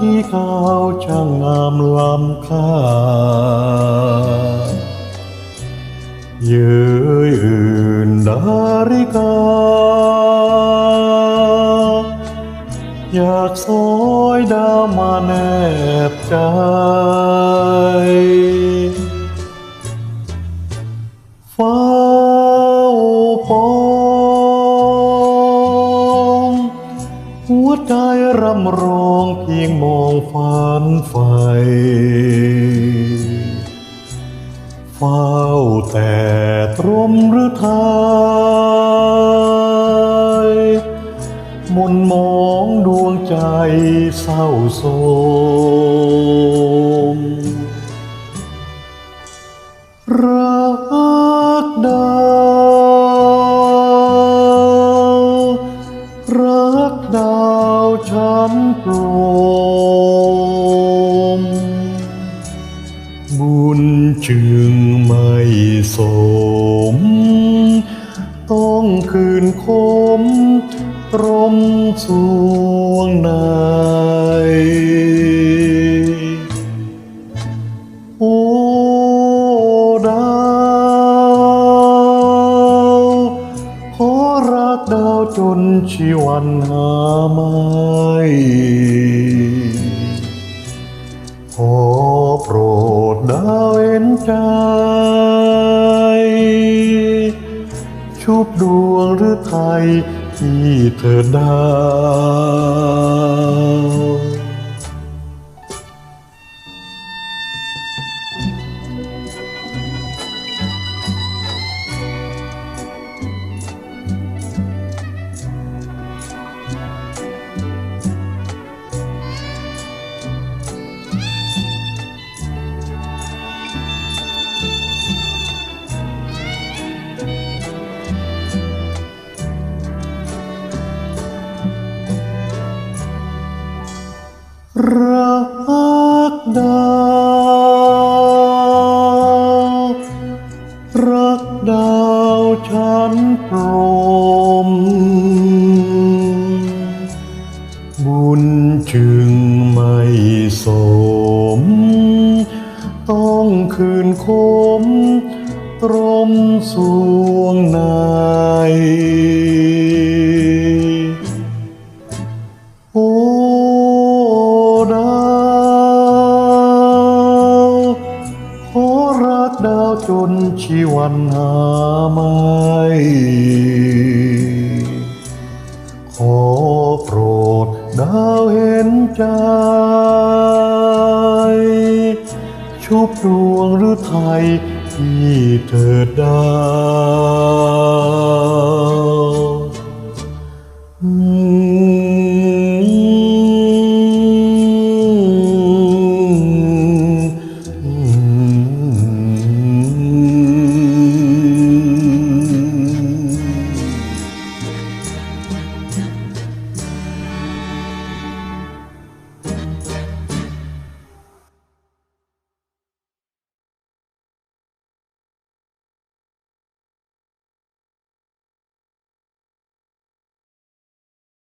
ราคีขาวช่างงามล้ำค่า เย้ยอื่นดาริกา อยากซอยดาวมาแนบใจเฝ้าปอ ใจรำร้องเพียงมองฝันไฟเฝ้าแต่ตรมหรือทายมนมองดวงใจเศร้าโศม ฉันโปรมบุญจึงไม่สม ต้องคืนคม รมสวงในากดาวจนชีวันหาไม่ขอโปรดดาวเอ็นใจชุบดวงหรือไทยที่เธอดาว รักดาวรักดาวฉันพรมบุญจึงไม่สม ต้องคืนคมตรมสวงนโดาวจนชีวันหาไม่ขอโปรดดาวเห็นใจ ชุบดวงหรือไทยที่เธอได้